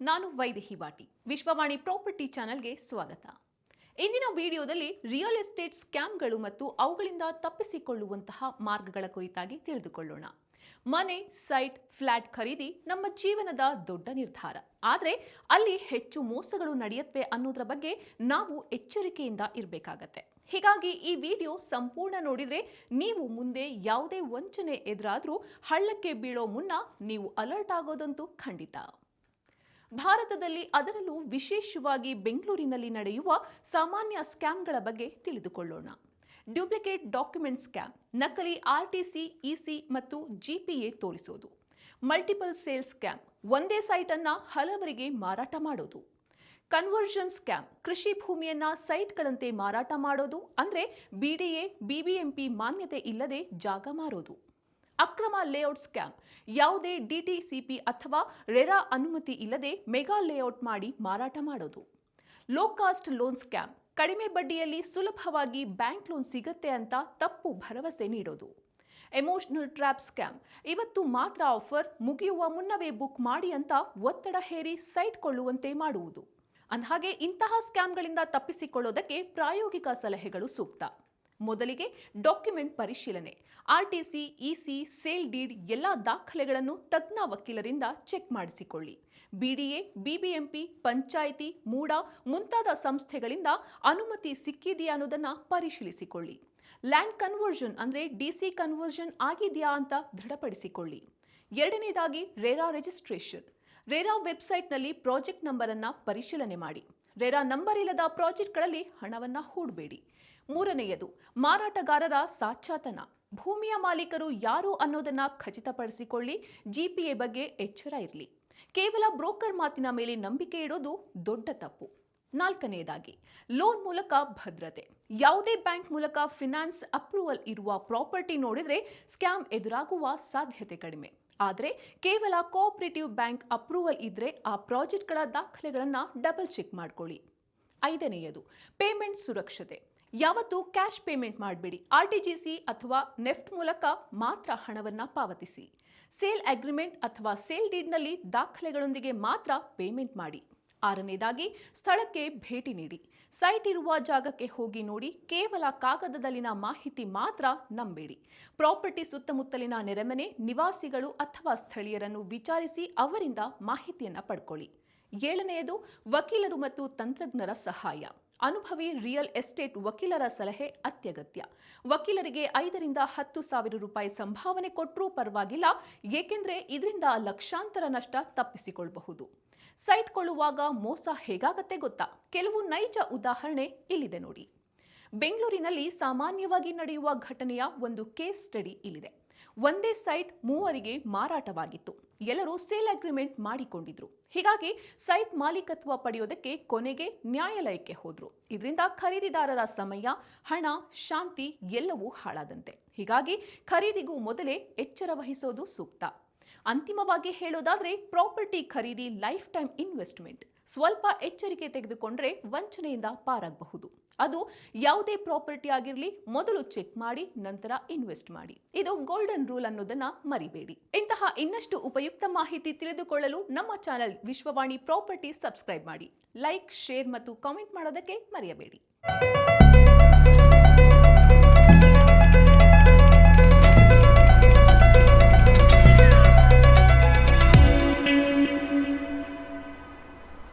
ನಾನು ವೈದೇಹಿ ಬಾಟಿ, ವಿಶ್ವವಾಣಿ ಪ್ರಾಪರ್ಟಿ ಚಾನೆಲ್ಗೆ ಸ್ವಾಗತ. ಇಂದಿನ ವಿಡಿಯೋದಲ್ಲಿ ರಿಯಲ್ ಎಸ್ಟೇಟ್ ಸ್ಕ್ಯಾಮ್ಗಳು ಮತ್ತು ಅವುಗಳಿಂದ ತಪ್ಪಿಸಿಕೊಳ್ಳುವಂತಹ ಮಾರ್ಗಗಳ ಕುರಿತಾಗಿ ತಿಳಿದುಕೊಳ್ಳೋಣ. ಮನೆ, ಸೈಟ್, ಫ್ಲಾಟ್ ಖರೀದಿ ನಮ್ಮ ಜೀವನದ ದೊಡ್ಡ ನಿರ್ಧಾರ. ಆದರೆ ಅಲ್ಲಿ ಹೆಚ್ಚು ಮೋಸಗಳು ನಡೆಯತ್ವೆ ಅನ್ನೋದ್ರ ಬಗ್ಗೆ ನಾವು ಎಚ್ಚರಿಕೆಯಿಂದ ಇರಬೇಕಾಗತ್ತೆ. ಹೀಗಾಗಿ ಈ ವಿಡಿಯೋ ಸಂಪೂರ್ಣ ನೋಡಿದ್ರೆ ನೀವು ಮುಂದೆ ಯಾವುದೇ ವಂಚನೆ ಎದುರಾದರೂ ಹಳ್ಳಕ್ಕೆ ಬೀಳೋ ಮುನ್ನ ನೀವು ಅಲರ್ಟ್ ಆಗೋದಂತೂ ಖಂಡಿತ. ಭಾರತದಲ್ಲಿ ಅದರಲ್ಲೂ ವಿಶೇಷವಾಗಿ ಬೆಂಗಳೂರಿನಲ್ಲಿ ನಡೆಯುವ ಸಾಮಾನ್ಯ ಸ್ಕ್ಯಾಮ್ಗಳ ಬಗ್ಗೆ ತಿಳಿದುಕೊಳ್ಳೋಣ. ಡ್ಯೂಪ್ಲಿಕೇಟ್ ಡಾಕ್ಯುಮೆಂಟ್ ಸ್ಕ್ಯಾಮ್, ನಕಲಿ ಆರ್ಟಿಸಿ ಇಸಿ ಮತ್ತು ಜಿಪಿಎ ತೋರಿಸೋದು. ಮಲ್ಟಿಪಲ್ ಸೇಲ್ಸ್ ಸ್ಕ್ಯಾಮ್, ಒಂದೇ ಸೈಟ್ ಅನ್ನ ಹಲವರಿಗೆ ಮಾರಾಟ ಮಾಡೋದು. ಕನ್ವರ್ಷನ್ ಸ್ಕ್ಯಾಮ್, ಕೃಷಿ ಭೂಮಿಯನ್ನ ಸೈಟ್ಗಳಂತೆ ಮಾರಾಟ ಮಾಡೋದು. ಅಂದ್ರೆ ಬಿಡಿಎ ಬಿಬಿಎಂಪಿ ಮಾನ್ಯತೆ ಇಲ್ಲದೆ ಜಾಗ ಮಾರೋದು. ಅಕ್ರಮ ಲೇಔಟ್ ಸ್ಕ್ಯಾಮ್. ಯಾವುದೇ ಡಿಟಿಸಿಪಿ ಅಥವಾ ರೆರಾ ಅನುಮತಿ ಇಲ್ಲದೆ ಮೆಗಾ ಲೇಔಟ್ ಮಾಡಿ ಮಾರಾಟ ಮಾಡೋದು. Low cost loan scam. ಕಡಿಮೆ ಬಡ್ಡಿಯಲ್ಲಿ ಸುಲಭವಾಗಿ ಬ್ಯಾಂಕ್ ಲೋನ್ ಸಿಗತ್ತೆ ಅಂತ ತಪ್ಪು ಭರವಸೆ ನೀಡೋದು. Emotional trap scam. ಇವತ್ತು ಮಾತ್ರ ಆಫರ್, ಮುಗಿಯುವ ಮುನ್ನವೇ ಬುಕ್ ಮಾಡಿ ಅಂತ ಒತ್ತಡ ಹೇರಿ ಸೈಟ್ ಕೊಳ್ಳುವಂತೆ ಮಾಡುವುದು. ಅಂದಹಾಗೆ ಇಂತಹ ಸ್ಕ್ಯಾಮ್ಗಳಿಂದ ತಪ್ಪಿಸಿಕೊಳ್ಳೋದಕ್ಕೆ ಪ್ರಾಯೋಗಿಕ ಸಲಹೆಗಳು ಸೂಕ್ತ. ಮೊದಲಿಗೆ ಡಾಕ್ಯುಮೆಂಟ್ ಪರಿಶೀಲನೆ, ಆರ್ಟಿಸಿ, ಇಸಿ, ಸೇಲ್ ಡೀಡ್ ಎಲ್ಲ ದಾಖಲೆಗಳನ್ನು ತಜ್ಞ ವಕೀಲರಿಂದ ಚೆಕ್ ಮಾಡಿಸಿಕೊಳ್ಳಿ. ಬಿಡಿಎ, ಬಿಬಿಎಂಪಿ, ಪಂಚಾಯಿತಿ, ಮೂಡ ಮುಂತಾದ ಸಂಸ್ಥೆಗಳಿಂದ ಅನುಮತಿ ಸಿಕ್ಕಿದೆಯಾ ಅನ್ನೋದನ್ನು ಪರಿಶೀಲಿಸಿಕೊಳ್ಳಿ. ಲ್ಯಾಂಡ್ ಕನ್ವರ್ಷನ್ ಅಂದ್ರೆ ಡಿಸಿ ಕನ್ವರ್ಷನ್ ಆಗಿದೆಯಾ ಅಂತ ದೃಢಪಡಿಸಿಕೊಳ್ಳಿ. ಎರಡನೇದಾಗಿ ರೇರಾ ರಿಜಿಸ್ಟ್ರೇಷನ್. ರೇರಾ ವೆಬ್ಸೈಟ್ನಲ್ಲಿ ಪ್ರಾಜೆಕ್ಟ್ ನಂಬರನ್ನು ಪರಿಶೀಲನೆ ಮಾಡಿ. ರೇರಾ ನಂಬರ್ ಇಲ್ಲದ ಪ್ರಾಜೆಕ್ಟ್ಗಳಲ್ಲಿ ಹಣವನ್ನು ಹೂಡಬೇಡಿ. ಮೂರನೆಯದು, ಮಾರಾಟಗಾರರ ಸಾಚಾತನ ಭೂಮಿಯ ಮಾಲೀಕರು ಯಾರು ಅನ್ನೋದನ್ನ ಖಚಿತಪಡಿಸಿಕೊಳ್ಳಿ, ಜಿಪಿಎ ಬಗ್ಗೆ ಎಚ್ಚರ ಇರಲಿ. ಕೇವಲ ಬ್ರೋಕರ್ ಮಾತಿನ ಮೇಲೆ ನಂಬಿಕೆ ಇಡೋದು ದೊಡ್ಡ ತಪ್ಪು. ನಾಲ್ಕನೆಯದಾಗಿ, ಲೋನ್ ಮೂಲಕ ಭದ್ರತೆ. ಯಾವುದೇ ಬ್ಯಾಂಕ್ ಮೂಲಕ ಫಿನಾನ್ಸ್ ಅಪ್ರೂವಲ್ ಇರುವ ಪ್ರಾಪರ್ಟಿ ನೋಡಿದರೆ ಸ್ಕ್ಯಾಮ್ ಎದುರಾಗುವ ಸಾಧ್ಯತೆ ಕಡಿಮೆ. ಆದರೆ ಕೇವಲ ಕೋಆಪರೇಟಿವ್ ಬ್ಯಾಂಕ್ ಅಪ್ರೂವಲ್ ಇದ್ದರೆ ಆ ಪ್ರಾಜೆಕ್ಟ್ಗಳ ದಾಖಲೆಗಳನ್ನು ಡಬಲ್ ಚೆಕ್ ಮಾಡ್ಕೊಳ್ಳಿ. ಐದನೆಯದು, ಪೇಮೆಂಟ್ ಸುರಕ್ಷತೆ. ಯಾವತ್ತೂ ಕ್ಯಾಶ್ ಪೇಮೆಂಟ್ ಮಾಡಬೇಡಿ. ಆರ್ ಟಿ ಜಿ ಸಿ ಅಥವಾ ನೆಫ್ಟ್ ಮೂಲಕ ಮಾತ್ರ ಹಣವನ್ನು ಪಾವತಿಸಿ. ಸೇಲ್ ಅಗ್ರಿಮೆಂಟ್ ಅಥವಾ ಸೇಲ್ ಡೀಡ್ನಲ್ಲಿ ದಾಖಲೆಗಳೊಂದಿಗೆ ಮಾತ್ರ ಪೇಮೆಂಟ್ ಮಾಡಿ. ಆರನೇದಾಗಿ ಸ್ಥಳಕ್ಕೆ ಭೇಟಿ ನೀಡಿ. ಸೈಟ್ ಇರುವ ಜಾಗಕ್ಕೆ ಹೋಗಿ ನೋಡಿ, ಕೇವಲ ಕಾಗದದಲ್ಲಿನ ಮಾಹಿತಿ ಮಾತ್ರ ನಂಬೇಡಿ. ಪ್ರಾಪರ್ಟಿ ಸುತ್ತಮುತ್ತಲಿನ ನೆರೆಮನೆ, ನಿವಾಸಿಗಳು ಅಥವಾ ಸ್ಥಳೀಯರನ್ನು ವಿಚಾರಿಸಿ ಅವರಿಂದ ಮಾಹಿತಿಯನ್ನು ಪಡ್ಕೊಳ್ಳಿ. ಏಳನೆಯದು, ವಕೀಲರು ಮತ್ತು ತಂತ್ರಜ್ಞರ ಸಹಾಯ. ಅನುಭವಿ ರಿಯಲ್ ಎಸ್ಟೇಟ್ ವಕೀಲರ ಸಲಹೆ ಅತ್ಯಗತ್ಯ. ವಕೀಲರಿಗೆ ಐದರಿಂದ ಹತ್ತು ಸಾವಿರ ರೂಪಾಯಿ ಸಂಭಾವನೆ ಕೊಟ್ಟರೂ ಪರವಾಗಿಲ್ಲ, ಏಕೆಂದರೆ ಇದರಿಂದ ಲಕ್ಷಾಂತರ ನಷ್ಟ ತಪ್ಪಿಸಿಕೊಳ್ಳಬಹುದು ಸೈಟ್ ಕೊಳ್ಳುವಾಗ ಮೋಸ ಹೇಗಾಗತ್ತೆ ಗೊತ್ತಾ? ಕೆಲವು ನೈಜ ಉದಾಹರಣೆ ಇಲ್ಲಿದೆ ನೋಡಿ. ಬೆಂಗಳೂರಿನಲ್ಲಿ ಸಾಮಾನ್ಯವಾಗಿ ನಡೆಯುವ ಘಟನೆಯ ಒಂದು ಕೇಸ್ ಸ್ಟಡಿ ಇಲ್ಲಿದೆ. ಒಂದೇ ಸೈಟ್ ಮೂವರಿಗೆ ಮಾರಾಟವಾಗಿತ್ತು. ಎಲ್ಲರೂ ಸೇಲ್ ಅಗ್ರಿಮೆಂಟ್ ಮಾಡಿಕೊಂಡಿದ್ರು. ಹೀಗಾಗಿ ಸೈಟ್ ಮಾಲೀಕತ್ವ ಪಡೆಯೋದಕ್ಕೆ ಕೊನೆಗೆ ನ್ಯಾಯಾಲಯಕ್ಕೆ ಹೋದ್ರು. ಇದರಿಂದ ಖರೀದಿದಾರರ ಸಮಯ, ಹಣ, ಶಾಂತಿ ಎಲ್ಲವೂ ಹಾಳಾದಂತೆ. ಹೀಗಾಗಿ ಖರೀದಿಗೂ ಮೊದಲೇ ಎಚ್ಚರ ವಹಿಸೋದು ಸೂಕ್ತ. ಅಂತಿಮವಾಗಿ ಹೇಳೋದಾದ್ರೆ ಪ್ರಾಪರ್ಟಿ ಖರೀದಿ ಲೈಫ್ ಟೈಮ್ ಇನ್ವೆಸ್ಟ್ಮೆಂಟ್. ಸ್ವಲ್ಪ ಎಚ್ಚರಿಕೆ ತೆಗೆದುಕೊಂಡ್ರೆ ವಂಚನೆಯಿಂದ ಪಾರಾಗಬಹುದು. ಅದು ಯಾವುದೇ ಪ್ರಾಪರ್ಟಿ ಆಗಿರಲಿ, ಮೊದಲು ಚೆಕ್ ಮಾಡಿ, ನಂತರ ಇನ್ವೆಸ್ಟ್ ಮಾಡಿ. ಇದು ಗೋಲ್ಡನ್ ರೂಲ್ ಅನ್ನೋದನ್ನ ಮರಿಬೇಡಿ. ಇಂತಹ ಇನ್ನಷ್ಟು ಉಪಯುಕ್ತ ಮಾಹಿತಿ ತಿಳಿದುಕೊಳ್ಳಲು ನಮ್ಮ ಚಾನೆಲ್ ವಿಶ್ವವಾಣಿ ಪ್ರಾಪರ್ಟಿ ಸಬ್ಸ್ಕ್ರೈಬ್ ಮಾಡಿ. ಲೈಕ್, ಶೇರ್ ಮತ್ತು ಕಾಮೆಂಟ್ ಮಾಡೋದಕ್ಕೆ ಮರೆಯಬೇಡಿ.